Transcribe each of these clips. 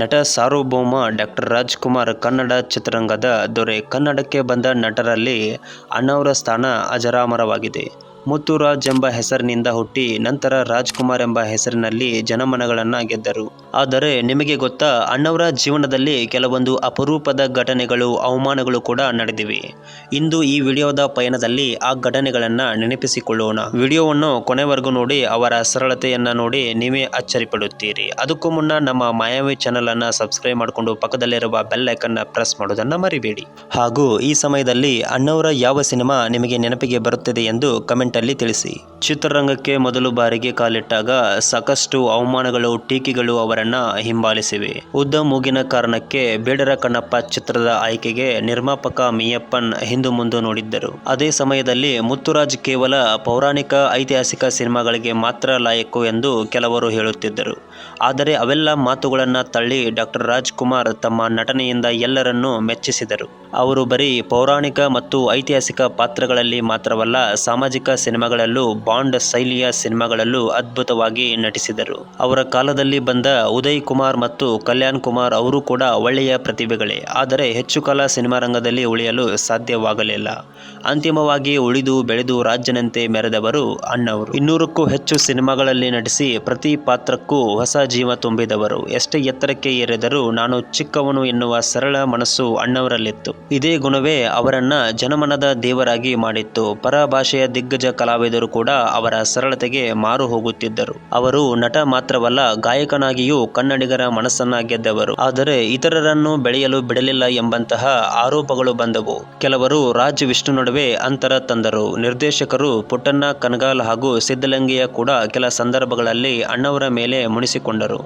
ನಟ ಸಾರ್ವಭೌಮ ಡಾಕ್ಟರ್ ರಾಜ್ಕುಮಾರ್ ಕನ್ನಡ ಚಿತ್ರರಂಗದ ದೊರೆ ಕನ್ನಡಕ್ಕೆ ಬಂದ ನಟರಲ್ಲಿ ಅಣ್ಣವರ ಸ್ಥಾನ ಅಜರಾಮರವಾಗಿದೆ. ಮುತ್ತುರಾಜ್ ಎಂಬ ಹೆಸರಿನಿಂದ ಹುಟ್ಟಿ ನಂತರ ರಾಜ್ಕುಮಾರ್ ಎಂಬ ಹೆಸರಿನಲ್ಲಿ ಜನಮನಗಳನ್ನು ಗೆದ್ದರು. ಆದರೆ ನಿಮಗೆ ಗೊತ್ತಾ, ಅಣ್ಣವರ ಜೀವನದಲ್ಲಿ ಕೆಲವೊಂದು ಅಪರೂಪದ ಘಟನೆಗಳು, ಅವಮಾನಗಳು ಕೂಡ ನಡೆದಿವೆ. ಇಂದು ಈ ವಿಡಿಯೋದ ಪಯಣದಲ್ಲಿ ಆ ಘಟನೆಗಳನ್ನು ನೆನಪಿಸಿಕೊಳ್ಳೋಣ. ವಿಡಿಯೋವನ್ನು ಕೊನೆವರೆಗೂ ನೋಡಿ, ಅವರ ಸರಳತೆಯನ್ನು ನೋಡಿ ನೀವೇ ಅಚ್ಚರಿಪಡುತ್ತೀರಿ. ಅದಕ್ಕೂ ಮುನ್ನ ನಮ್ಮ ಮಾಯಾವಿ ಚಾನೆಲ್ ಅನ್ನ ಸಬ್ಸ್ಕ್ರೈಬ್ ಮಾಡಿಕೊಂಡು ಪಕ್ಕದಲ್ಲಿರುವ ಬೆಲ್ ಐಕನ್ನ ಪ್ರೆಸ್ ಮಾಡೋದನ್ನು ಮರಿಬೇಡಿ. ಹಾಗೂ ಈ ಸಮಯದಲ್ಲಿ ಅಣ್ಣವರ ಯಾವ ಸಿನಿಮಾ ನಿಮಗೆ ನೆನಪಿಗೆ ಬರುತ್ತದೆ ಎಂದು ಕಮೆಂಟ್ ಅಲ್ಲಿ ತಿಳಿಸಿ. ಚಿತ್ರರಂಗಕ್ಕೆ ಮೊದಲು ಬಾರಿಗೆ ಕಾಲಿಟ್ಟಾಗ ಸಾಕಷ್ಟು ಅವಮಾನಗಳು, ಟೀಕೆಗಳು ಅವರನ್ನ ಹಿಂಬಾಲಿಸಿವೆ. ಉದ್ದ ಮೂಗಿನ ಕಾರಣಕ್ಕೆ ಬೇಡರ ಕಣ್ಣಪ್ಪ ಚಿತ್ರದ ಆಯ್ಕೆಗೆ ನಿರ್ಮಾಪಕ ಮಿಯಪ್ಪನ್ ಹಿಂದು ಮುಂದೆ ನೋಡಿದ್ದರು. ಅದೇ ಸಮಯದಲ್ಲಿ ಮುತ್ತುರಾಜ್ ಕೇವಲ ಪೌರಾಣಿಕ ಐತಿಹಾಸಿಕ ಸಿನಿಮಾಗಳಿಗೆ ಮಾತ್ರ ಲಾಯಕು ಎಂದು ಕೆಲವರು ಹೇಳುತ್ತಿದ್ದರು. ಆದರೆ ಅವೆಲ್ಲ ಮಾತುಗಳನ್ನು ತಳ್ಳಿ ಡಾಕ್ಟರ್ ರಾಜ್ಕುಮಾರ್ ತಮ್ಮ ನಟನೆಯಿಂದ ಎಲ್ಲರನ್ನೂ ಮೆಚ್ಚಿಸಿದರು. ಅವರು ಬರೀ ಪೌರಾಣಿಕ ಮತ್ತು ಐತಿಹಾಸಿಕ ಪಾತ್ರಗಳಲ್ಲಿ ಮಾತ್ರವಲ್ಲ, ಸಾಮಾಜಿಕ ಸಿನಿಮಾಗಳಲ್ಲೂ, ಬಾಂಡ್ ಶೈಲಿಯ ಸಿನಿಮಾಗಳಲ್ಲೂ ಅದ್ಭುತವಾಗಿ ನಟಿಸಿದರು. ಅವರ ಕಾಲದಲ್ಲಿ ಬಂದ ಉದಯ್ ಕುಮಾರ್ ಮತ್ತು ಕಲ್ಯಾಣ್ ಕುಮಾರ್ ಅವರು ಕೂಡ ಒಳ್ಳೆಯ ಪ್ರತಿಭೆಗಳೇ. ಆದರೆ ಹೆಚ್ಚು ಕಾಲ ಸಿನಿಮಾ ರಂಗದಲ್ಲಿ ಉಳಿಯಲು ಸಾಧ್ಯವಾಗಲಿಲ್ಲ. ಅಂತಿಮವಾಗಿ ಉಳಿದು ಬೆಳೆದು ರಾಜ್ಯನಂತೆ ಮೆರೆದವರು ಅಣ್ಣವರು. ಇನ್ನೂರಕ್ಕೂ ಹೆಚ್ಚು ಸಿನಿಮಾಗಳಲ್ಲಿ ನಟಿಸಿ ಪ್ರತಿ ಪಾತ್ರಕ್ಕೂ ಹೊಸ ಜೀವ ತುಂಬಿದವರು. ಎಷ್ಟೇ ಎತ್ತರಕ್ಕೆ ಏರಿದರೂ ನಾನು ಚಿಕ್ಕವನು ಎನ್ನುವ ಸರಳ ಮನಸ್ಸು ಅಣ್ಣವರಲ್ಲಿತ್ತು. ಇದೇ ಗುಣವೇ ಅವರನ್ನ ಜನಮನದ ದೇವರಾಗಿ ಮಾಡಿತ್ತು. ಪರಭಾಷೆಯ ದಿಗ್ಗಜ ಕಲಾವಿದರು ಕೂಡ ಅವರ ಸರಳತೆಗೆ ಮಾರು ಹೋಗುತ್ತಿದ್ದರು. ಅವರು ನಟ ಮಾತ್ರವಲ್ಲ, ಗಾಯಕನಾಗಿಯೂ ಕನ್ನಡಿಗರ ಮನಸ್ಸನ್ನ ಗೆದ್ದವರು. ಆದರೆ ಇತರರನ್ನು ಬೆಳೆಯಲು ಬಿಡಲಿಲ್ಲ ಎಂಬಂತಹ ಆರೋಪಗಳು ಬಂದವು. ಕೆಲವರು ರಾಜ್ ವಿಷ್ಣು ನಡುವೆ ಅಂತರ ತಂದರು. ನಿರ್ದೇಶಕರು ಪುಟ್ಟಣ್ಣ ಕನಗಾಲ್ ಹಾಗೂ ಸಿದ್ದಲಿಂಗಯ್ಯ ಕೂಡ ಕೆಲ ಸಂದರ್ಭಗಳಲ್ಲಿ ಅಣ್ಣವರ ಮೇಲೆ ಮುನಿಸಿಕೊಂಡರು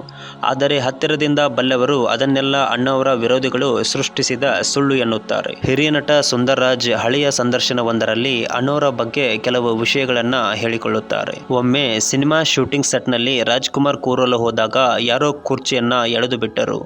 ಆದರೆ ಹತ್ತಿರದಿಂದ ಬಲ್ಲವರು ಅದನ್ನೆಲ್ಲ ಅಣ್ಣವರ ವಿರೋಧಿಗಳು ಸೃಷ್ಟಿಸಿದ ಸುಳ್ಳು ಎನ್ನುತ್ತಾರೆ. ಹಿರಿಯ ನಟ ಸುಂದರ್ ರಾಜ್ ಹಳೆಯ ಸಂದರ್ಶನವೊಂದರಲ್ಲಿ ಅಣ್ಣವರ ಬಗ್ಗೆ ಕೆಲವು ವಿಷಯಗಳನ್ನು ಹೇಳಿಕೊಳ್ಳುತ್ತಾರೆ. ಒಮ್ಮೆ ಸಿನಿಮಾ ಶೂಟಿಂಗ್ ಸೆಟ್ನಲ್ಲಿ ರಾಜ್ಕುಮಾರ್ ಕೂರಲು ಹೋದಾಗ ಯಾರೋ ಕುರ್ಚಿಯನ್ನು ಎಳೆದು ಬಿಟ್ಟರು.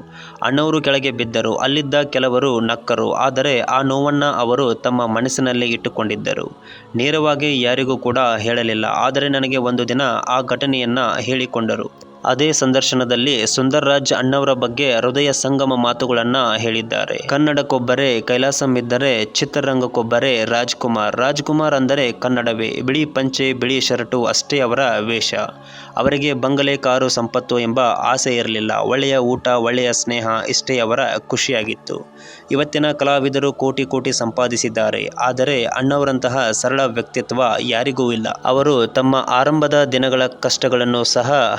ಅಣ್ಣವರು ಕೆಳಗೆ ಬಿದ್ದರು. ಅಲ್ಲಿದ್ದ ಕೆಲವರು ನಕ್ಕರು. ಆದರೆ ಆ ನೋವನ್ನ ಅವರು ತಮ್ಮ ಮನಸ್ಸಿನಲ್ಲಿ ಇಟ್ಟುಕೊಂಡಿದ್ದರು. ನೇರವಾಗಿ ಯಾರಿಗೂ ಕೂಡ ಹೇಳಲಿಲ್ಲ. ಆದರೆ ನನಗೆ ಒಂದು ದಿನ ಆ ಘಟನೆಯನ್ನ ಹೇಳಿಕೊಂಡರು. ಅದೇ ಸಂದರ್ಶನದಲ್ಲಿ ಸುಂದರ್ ರಾಜ್ ಅಣ್ಣವರ ಬಗ್ಗೆ ಹೃದಯ ಸಂಗಮ ಮಾತುಗಳನ್ನ ಹೇಳಿದ್ದಾರೆ. ಕನ್ನಡಕ್ಕೊಬ್ಬರೇ ಕೈಲಾಸಂ ಇದ್ದರೆ ಚಿತ್ರರಂಗಕ್ಕೊಬ್ಬರೇ ರಾಜ್ಕುಮಾರ್. ರಾಜ್ಕುಮಾರ್ ಅಂದರೆ ಕನ್ನಡವೇ. ಬಿಳಿ ಪಂಚೆ, ಬಿಳಿ ಶರಟು ಅಷ್ಟೇ ಅವರ ವೇಷ. ಅವರಿಗೆ ಬಂಗಲೆ, ಕಾರು, ಸಂಪತ್ತು ಎಂಬ ಆಸೆ ಇರಲಿಲ್ಲ. ಒಳ್ಳೆಯ ಊಟ, ಒಳ್ಳೆಯ ಸ್ನೇಹ ಇಷ್ಟೇ ಅವರ ಖುಷಿಯಾಗಿತ್ತು. ಇವತ್ತಿನ ಕಲಾವಿದರು ಕೋಟಿ ಕೋಟಿ ಸಂಪಾದಿಸಿದ್ದಾರೆ. ಆದರೆ ಅಣ್ಣವರಂತಹ ಸರಳ ವ್ಯಕ್ತಿತ್ವ ಯಾರಿಗೂ ಇಲ್ಲ. ಅವರು ತಮ್ಮ ಆರಂಭದ ದಿನಗಳ ಕಷ್ಟಗಳನ್ನು ಸಹ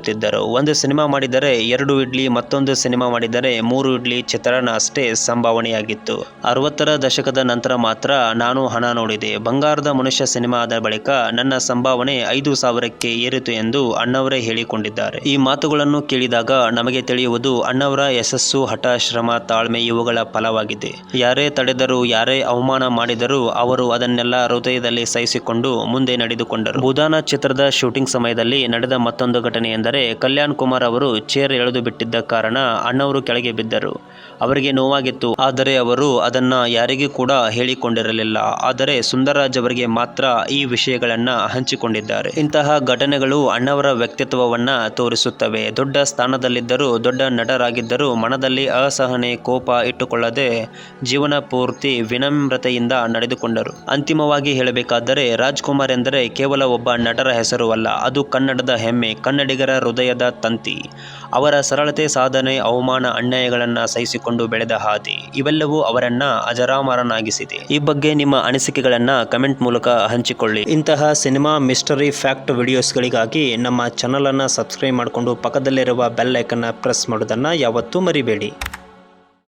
ಹಂಚಿಕೊಳ್ಳುತ್ತಿದ್ದರು ಒಂದು ಸಿನಿಮಾ ಮಾಡಿದರೆ ಎರಡು ಇಡ್ಲಿ, ಮತ್ತೊಂದು ಸಿನಿಮಾ ಮಾಡಿದರೆ ಮೂರು ಇಡ್ಲಿ ಚಿತ್ರಾನ್ನ ಅಷ್ಟೇ ಸಂಭಾವನೆಯಾಗಿತ್ತು. ಅರವತ್ತರ ದಶಕದ ನಂತರ ಮಾತ್ರ ನಾನು ಹಣ ನೋಡಿದೆ. ಬಂಗಾರದ ಮನುಷ್ಯ ಸಿನಿಮಾ ಆದ ಬಳಿಕ ನನ್ನ ಸಂಭಾವನೆ ಐದು ಸಾವಿರಕ್ಕೆ ಏರಿತು ಎಂದು ಅಣ್ಣವರೇ ಹೇಳಿಕೊಂಡಿದ್ದಾರೆ. ಈ ಮಾತುಗಳನ್ನು ಕೇಳಿದಾಗ ನಮಗೆ ತಿಳಿಯುವುದು ಅಣ್ಣವರ ಯಶಸ್ಸು, ಹಠ, ಶ್ರಮ, ತಾಳ್ಮೆ ಇವುಗಳ ಫಲವಾಗಿದೆ. ಯಾರೇ ತಡೆದರೂ, ಯಾರೇ ಅವಮಾನ ಮಾಡಿದರೂ ಅವರು ಅದನ್ನೆಲ್ಲ ಹೃದಯದಲ್ಲಿ ಸಹಿಸಿಕೊಂಡು ಮುಂದೆ ನಡೆದುಕೊಂಡರು. ಬುಧಾನ ಚಿತ್ರದ ಶೂಟಿಂಗ್ ಸಮಯದಲ್ಲಿ ನಡೆದ ಮತ್ತೊಂದು ಘಟನೆ ಎಂದರೆ ಕಲ್ಯಾಣ್ ಕುಮಾರ್ ಅವರು ಚೇರ್ ಎಳೆದು ಬಿಟ್ಟಿದ್ದ ಕಾರಣ ಅಣ್ಣವರು ಕೆಳಗೆ ಬಿದ್ದರು. ಅವರಿಗೆ ನೋವಾಗಿತ್ತು. ಆದರೆ ಅವರು ಅದನ್ನ ಯಾರಿಗೂ ಕೂಡ ಹೇಳಿಕೊಂಡಿರಲಿಲ್ಲ. ಆದರೆ ಸುಂದರರಾಜ್ ಅವರಿಗೆ ಮಾತ್ರ ಈ ವಿಷಯಗಳನ್ನ ಹಂಚಿಕೊಂಡಿದ್ದಾರೆ. ಇಂತಹ ಘಟನೆಗಳು ಅಣ್ಣವರ ವ್ಯಕ್ತಿತ್ವವನ್ನ ತೋರಿಸುತ್ತವೆ. ದೊಡ್ಡ ಸ್ಥಾನದಲ್ಲಿದ್ದರೂ ದೊಡ್ಡ ನಟರಾಗಿದ್ದರೂ ಮನದಲ್ಲಿ ಅಸಹನೆ, ಕೋಪ ಇಟ್ಟುಕೊಳ್ಳದೆ ಜೀವನ ಪೂರ್ತಿ ವಿನಮ್ರತೆಯಿಂದ ನಡೆದುಕೊಂಡರು. ಅಂತಿಮವಾಗಿ ಹೇಳಬೇಕಾದರೆ ರಾಜ್ಕುಮಾರ್ ಎಂದರೆ ಕೇವಲ ಒಬ್ಬ ನಟರ ಹೆಸರು ಅಲ್ಲ. ಅದು ಕನ್ನಡದ ಹೆಮ್ಮೆ. ಕನ್ನಡಿಗರ ಹೃದಯದ ತಂತಿ. ಅವರ ಸರಳತೆ, ಸಾಧನೆ, ಅವಮಾನ, ಅನ್ಯಾಯಗಳನ್ನು ಸಹಿಸಿಕೊಂಡು ಬೆಳೆದ ಹಾದಿ. ಇವೆಲ್ಲವೂ ಅವರನ್ನ ಅಜರಾಮರನಾಗಿಸಿದೆ. ಈ ಬಗ್ಗೆ ನಿಮ್ಮ ಅನಿಸಿಕೆಗಳನ್ನು ಕಮೆಂಟ್ ಮೂಲಕ ಹಂಚಿಕೊಳ್ಳಿ. ಇಂತಹ ಸಿನಿಮಾ ಮಿಸ್ಟರಿ ಫ್ಯಾಕ್ಟ್ ವಿಡಿಯೋಸ್ಗಳಿಗಾಗಿ ನಮ್ಮ ಚಾನಲನ್ನು ಸಬ್ಸ್ಕ್ರೈಬ್ ಮಾಡಿಕೊಂಡು ಪಕ್ಕದಲ್ಲಿರುವ ಬೆಲ್ ಐಕನ್ನ ಪ್ರೆಸ್ ಮಾಡೋದನ್ನು ಯಾವತ್ತೂ ಮರಿಬೇಡಿ.